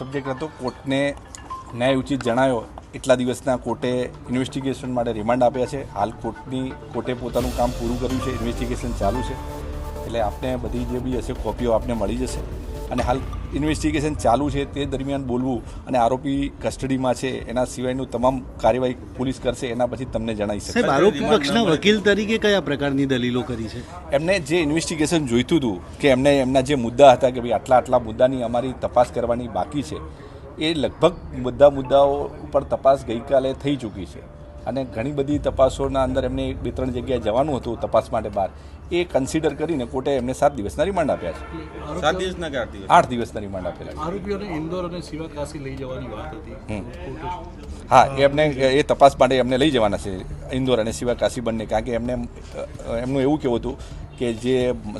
Subject હતો, કોર્ટને ન્યાય ઉચિત જણાયો. એટલા દિવસના કોર્ટે ઇન્વેસ્ટિગેશન માટે રિમાન્ડ આપ્યા છે. હાલ કોર્ટની, કોર્ટે પોતાનું કામ પૂરું કર્યું છે ઇન્વેસ્ટિગેશન ચાલુ છે. એટલે આપને બધી જે બી હશે કોપીઓ આપને મળી જશે. અને હાલ ઇન્વેસ્ટિગેશન ચાલુ છે તે દરમિયાન બોલવું અને આરોપી કસ્ટડીમાં છે એના સિવાયનું તમામ કાર્યવાહી પોલીસ કરશે એના પછી તમને જણાવી શકે આરોપી પક્ષના વકીલ તરીકે કયા પ્રકારની દલીલો કરી છે? એમને જે ઇન્વેસ્ટિગેશન જોઈતું હતું કે એમને એમના જે મુદ્દા હતા કે ભાઈ આટલા આટલા મુદ્દાની અમારી તપાસ કરવાની બાકી છે એ લગભગ બધા મુદ્દાઓ ઉપર તપાસ ગઈકાલે થઈ ચૂકી છે. અને ઘણી બધી તપાસોના અંદર એમને એક બે ત્રણ જગ્યાએ જવાનું હતું તપાસ માટે બહાર. એ કન્સિડર કરીને કોર્ટે એમને સાત દિવસના રિમાન્ડ આપ્યા છે. સાત દિવસના આઠ દિવસ? આઠ દિવસના રિમાન્ડ આપેલા આરોપીઓને ઇન્દોર અને સિવા લઈ જવાની વાત હતી. હા એ એમને એ તપાસ માટે એમને લઈ જવાના છે. ઇન્દોર અને સિવા કાશી બંને. કારણ કે એમને એમનું એવું કહેવું હતું કે જે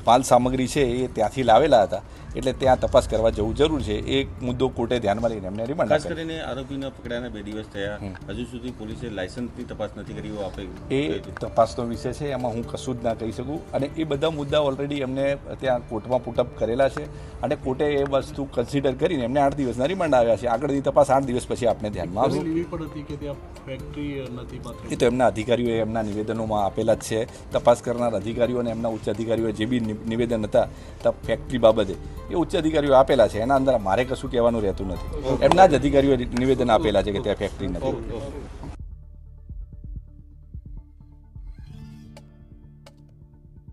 માલ સામગ્રી છે એ ત્યાંથી લાવેલા હતા. એટલે ત્યાં તપાસ કરવા જવું જરૂર છે. એ મુદ્દો કોર્ટે ધ્યાનમાં લઈને એમને રિમાન્ડ ખાસ કરીને આરોપીને પકડ્યાને બે દિવસ થયા. હજુ સુધી પોલીસે લાયસન્સની તપાસ નથી કરી આપે એ તપાસનો વિષય છે એમાં હું કશું જ ના કહી શકું. અને એ બધા મુદ્દા ઓલરેડી એમને ત્યાં કોર્ટમાં પુટઅપ કરેલા છે. અને કોર્ટે એ વસ્તુ કન્સિડર કરીને એમને આઠ દિવસના રિમાન્ડ આવ્યા છે. આગળની તપાસ આઠ દિવસ પછી આપને ધ્યાનમાં આવશે. એ તો એમના અધિકારીઓએ એમના નિવેદનોમાં આપેલા જ છે. તપાસ કરનાર અધિકારીઓ અને એમના ઉચ્ચ અધિકારીઓએ જે બી નિવેદન હતા ત ફેક્ટરી બાબતે. એ ઉચ્ચ અધિકારીઓ આપેલા છે. એના અંદર મારે કશું કહેવાનું રહેતું નથી. એમના જ અધિકારીઓ નિવેદન આપેલા છે કે ત્યાં ફેક્ટરી નથી.